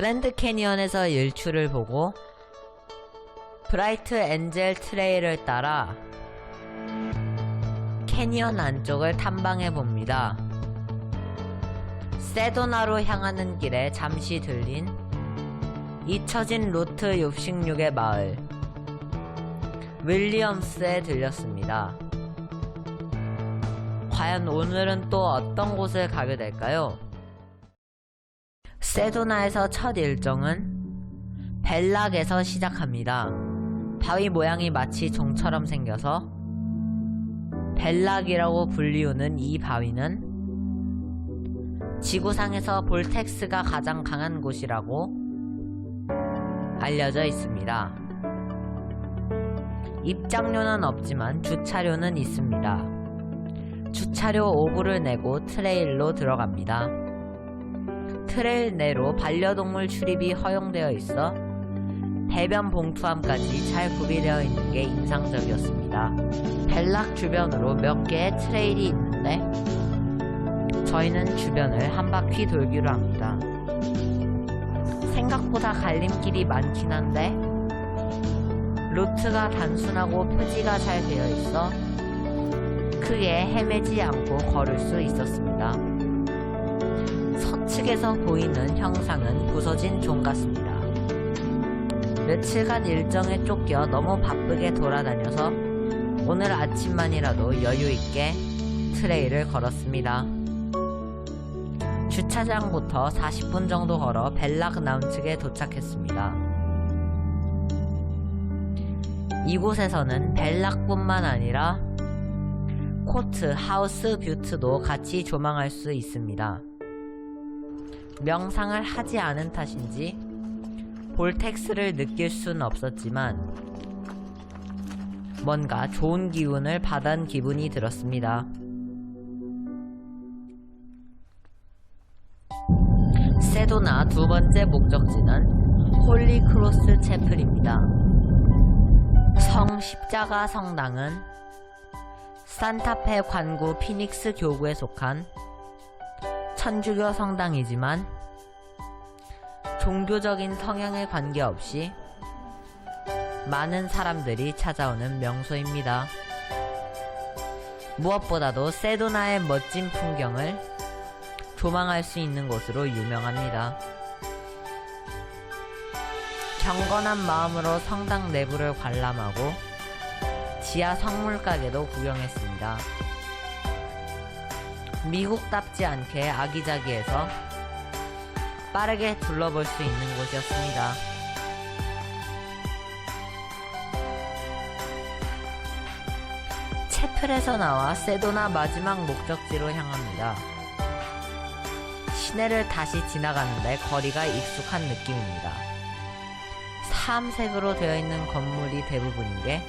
그랜드 캐니언에서 일출을 보고 브라이트 엔젤 트레일을 따라 캐니언 안쪽을 탐방해 봅니다. 세도나로 향하는 길에 잠시 들린 잊혀진 루트 66의 마을 윌리엄스에 들렸습니다. 과연 오늘은 또 어떤 곳을 가게 될까요? 세도나에서 첫 일정은 벨락에서 시작합니다. 바위 모양이 마치 종처럼 생겨서 벨락이라고 불리우는 이 바위는 지구상에서 볼텍스가 가장 강한 곳이라고 알려져 있습니다. 입장료는 없지만 주차료는 있습니다. 주차료 5불을 내고 트레일로 들어갑니다. 트레일 내로 반려동물 출입이 허용되어 있어 배변 봉투함까지 잘 구비되어 있는 게 인상적이었습니다. 벨락 주변으로 몇 개의 트레일이 있는데 저희는 주변을 한 바퀴 돌기로 합니다. 생각보다 갈림길이 많긴 한데 루트가 단순하고 표지가 잘 되어 있어 크게 헤매지 않고 걸을 수 있었습니다. 서측에서 보이는 형상은 부서진 종 같습니다. 며칠간 일정에 쫓겨 너무 바쁘게 돌아다녀서 오늘 아침만이라도 여유있게 트레일을 걸었습니다. 주차장부터 40분 정도 걸어 벨락 나운 측에 도착했습니다. 이곳에서는 벨락뿐만 아니라 코트, 하우스, 뷰트도 같이 조망할 수 있습니다. 명상을 하지 않은 탓인지 볼텍스를 느낄 순 없었지만 뭔가 좋은 기운을 받은 기분이 들었습니다. 세도나 두 번째 목적지는 홀리크로스 채플입니다. 성 십자가 성당은 산타페 관구 피닉스 교구에 속한 천주교 성당이지만 종교적인 성향에 관계없이 많은 사람들이 찾아오는 명소입니다. 무엇보다도 세도나의 멋진 풍경을 조망할 수 있는 곳으로 유명합니다. 경건한 마음으로 성당 내부를 관람하고 지하 성물 가게도 구경했습니다. 미국답지 않게 아기자기해서 빠르게 둘러볼 수 있는 곳이었습니다. 채플에서 나와 세도나 마지막 목적지로 향합니다. 시내를 다시 지나가는데 거리가 익숙한 느낌입니다. 삼색으로 되어 있는 건물이 대부분인 게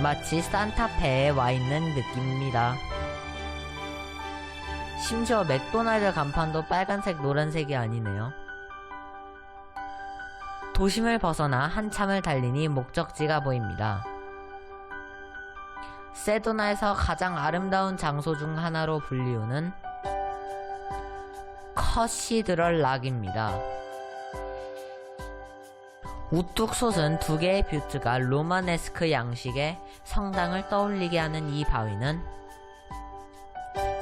마치 산타페에 와 있는 느낌입니다. 심지어 맥도날드 간판도 빨간색 노란색이 아니네요. 도심을 벗어나 한참을 달리니 목적지가 보입니다. 세도나에서 가장 아름다운 장소 중 하나로 불리우는 커시드럴 락입니다. 우뚝 솟은 두 개의 뷰트가 로마네스크 양식의 성당을 떠올리게 하는 이 바위는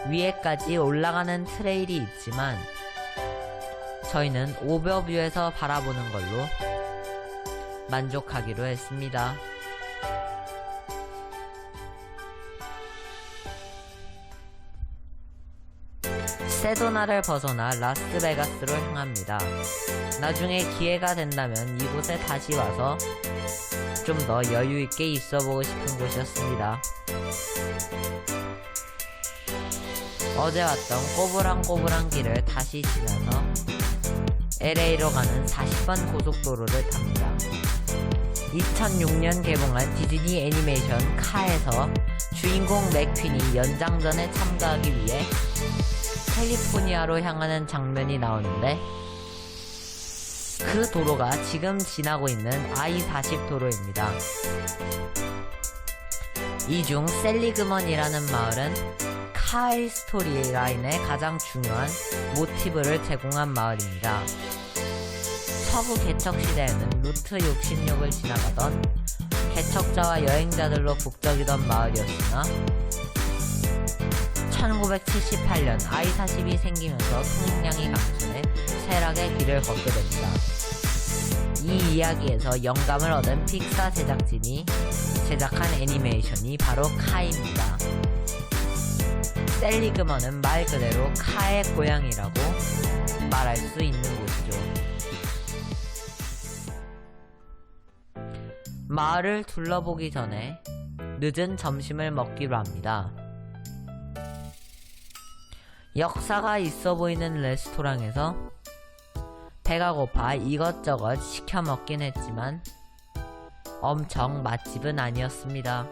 위에까지 올라가는 트레일이 있지만 저희는 오버뷰에서 바라보는 걸로 만족하기로 했습니다. 세도나를 벗어나 라스베가스로 향합니다. 나중에 기회가 된다면 이곳에 다시 와서 좀 더 여유있게 있어보고 싶은 곳이었습니다. 어제 왔던 꼬부랑꼬부랑 길을 다시 지나서 LA로 가는 40번 고속도로를 탑니다. 2006년 개봉한 디즈니 애니메이션 카에서 주인공 맥퀸이 연장전에 참가하기 위해 캘리포니아로 향하는 장면이 나오는데 그 도로가 지금 지나고 있는 I-40 도로입니다. 이 중 셀리그먼이라는 마을은 카이 스토리 라인의 가장 중요한 모티브를 제공한 마을입니다. 서부 개척 시대에는 루트 66을 지나가던 개척자와 여행자들로 북적이던 마을이었으나 1978년 I-40이 생기면서 통행량이 감소해 쇠락의 길을 걷게 됩니다. 이 이야기에서 영감을 얻은 픽사 제작진이 제작한 애니메이션이 바로 카입니다. 셀리그먼은 말 그대로 카의 고향이라고 말할 수 있는 곳이죠. 마을을 둘러보기 전에 늦은 점심을 먹기로 합니다. 역사가 있어 보이는 레스토랑에서 배가 고파 이것저것 시켜 먹긴 했지만 엄청 맛집은 아니었습니다.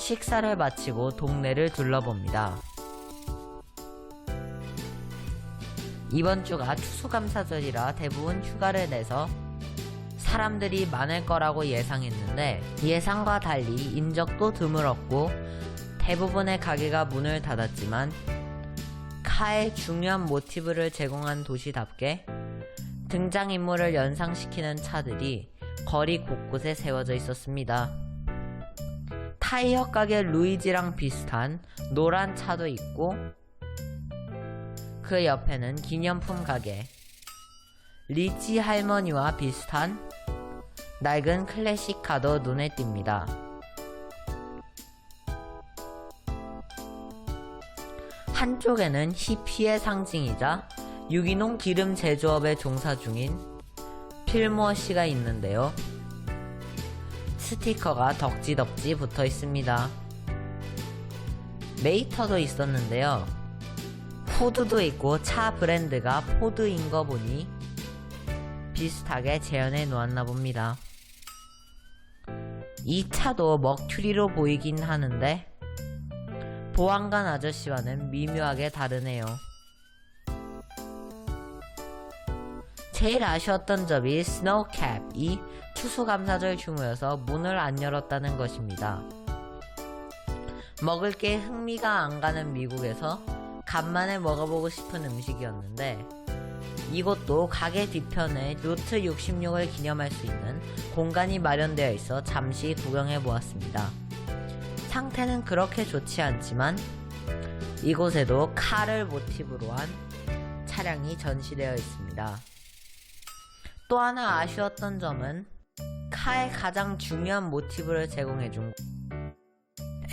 식사를 마치고 동네를 둘러봅니다. 이번 주가 추수감사절이라 대부분 휴가를 내서 사람들이 많을 거라고 예상했는데 예상과 달리 인적도 드물었고 대부분의 가게가 문을 닫았지만 카의 중요한 모티브를 제공한 도시답게 등장인물을 연상시키는 차들이 거리 곳곳에 세워져 있었습니다. 타이어 가게 루이지랑 비슷한 노란 차도 있고 그 옆에는 기념품 가게 리치 할머니와 비슷한 낡은 클래식 카도 눈에 띕니다. 한쪽에는 히피의 상징이자 유기농 기름 제조업에 종사 중인 필모어 씨가 있는데요. 스티커가 덕지덕지 붙어 있습니다. 메이터도 있었는데요. 포드도 있고 차 브랜드가 포드인 거 보니 비슷하게 재현해 놓았나 봅니다. 이 차도 먹큐리로 보이긴 하는데 보안관 아저씨와는 미묘하게 다르네요. 제일 아쉬웠던 점이 스노우캡이 추수감사절 휴무여서 문을 안 열었다는 것입니다. 먹을 게 흥미가 안 가는 미국에서 간만에 먹어보고 싶은 음식이었는데 이곳도 가게 뒤편에 루트 66을 기념할 수 있는 공간이 마련되어 있어 잠시 구경해 보았습니다. 상태는 그렇게 좋지 않지만 이곳에도 칼을 모티브로 한 차량이 전시되어 있습니다. 또 하나 아쉬웠던 점은 카의 가장 중요한 모티브를 제공해준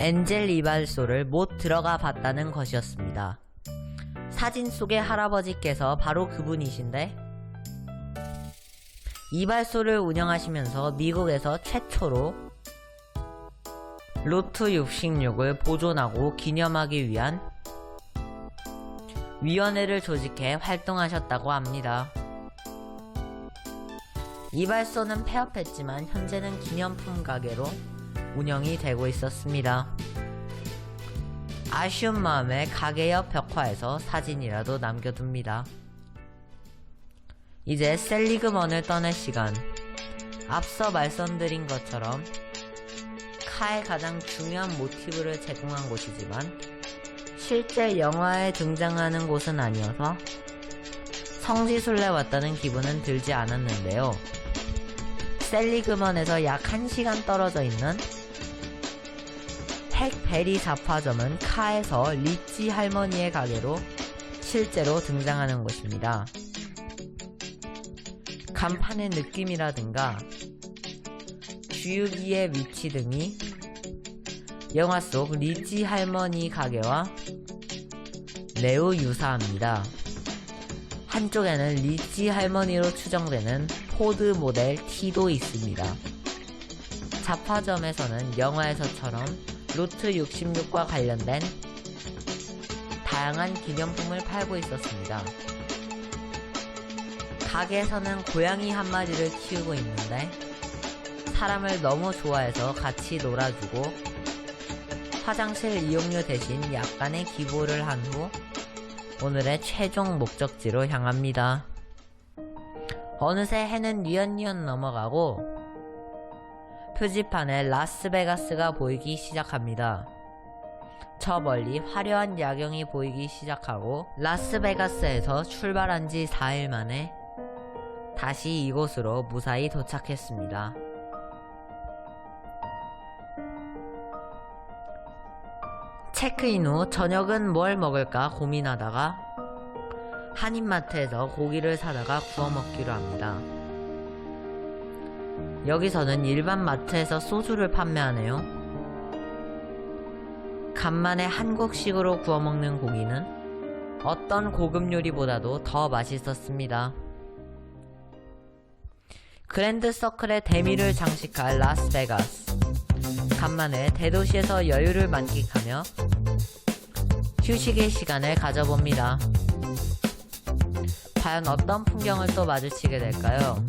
엔젤 이발소를 못 들어가 봤다는 것이었습니다. 사진 속의 할아버지께서 바로 그분이신데 이발소를 운영하시면서 미국에서 최초로 로트 66을 보존하고 기념하기 위한 위원회를 조직해 활동하셨다고 합니다. 이발소는 폐업했지만 현재는 기념품 가게로 운영이 되고 있었습니다. 아쉬운 마음에 가게 옆 벽화에서 사진이라도 남겨둡니다. 이제 셀리그먼을 떠날 시간. 앞서 말씀드린 것처럼 카의 가장 중요한 모티브를 제공한 곳이지만 실제 영화에 등장하는 곳은 아니어서 성지순례 왔다는 기분은 들지 않았는데요. 셀리그먼에서 약 1시간 떨어져 있는 핵베리 잡화점은 카에서 리치 할머니의 가게로 실제로 등장하는 곳입니다. 간판의 느낌이라든가 주유기의 위치 등이 영화 속 리치 할머니 가게와 매우 유사합니다. 한쪽에는 리치 할머니로 추정되는 포드 모델 T도 있습니다. 잡화점에서는 영화에서처럼 루트 66과 관련된 다양한 기념품을 팔고 있었습니다. 가게에서는 고양이 한 마리를 키우고 있는데 사람을 너무 좋아해서 같이 놀아주고 화장실 이용료 대신 약간의 기부를 한 후 오늘의 최종 목적지로 향합니다. 어느새 해는 뉘엿뉘엿 넘어가고 표지판에 라스베가스가 보이기 시작합니다. 저 멀리 화려한 야경이 보이기 시작하고 라스베가스에서 출발한 지 4일 만에 다시 이곳으로 무사히 도착했습니다. 체크인 후 저녁은 뭘 먹을까 고민하다가 한인마트에서 고기를 사다가 구워 먹기로 합니다. 여기서는 일반 마트에서 소주를 판매하네요. 간만에 한국식으로 구워 먹는 고기는 어떤 고급 요리보다도 더 맛있었습니다. 그랜드 서클의 대미를 장식할 라스베가스. 간만에 대도시에서 여유를 만끽하며 휴식의 시간을 가져봅니다. 과연 어떤 풍경을 또 마주치게 될까요?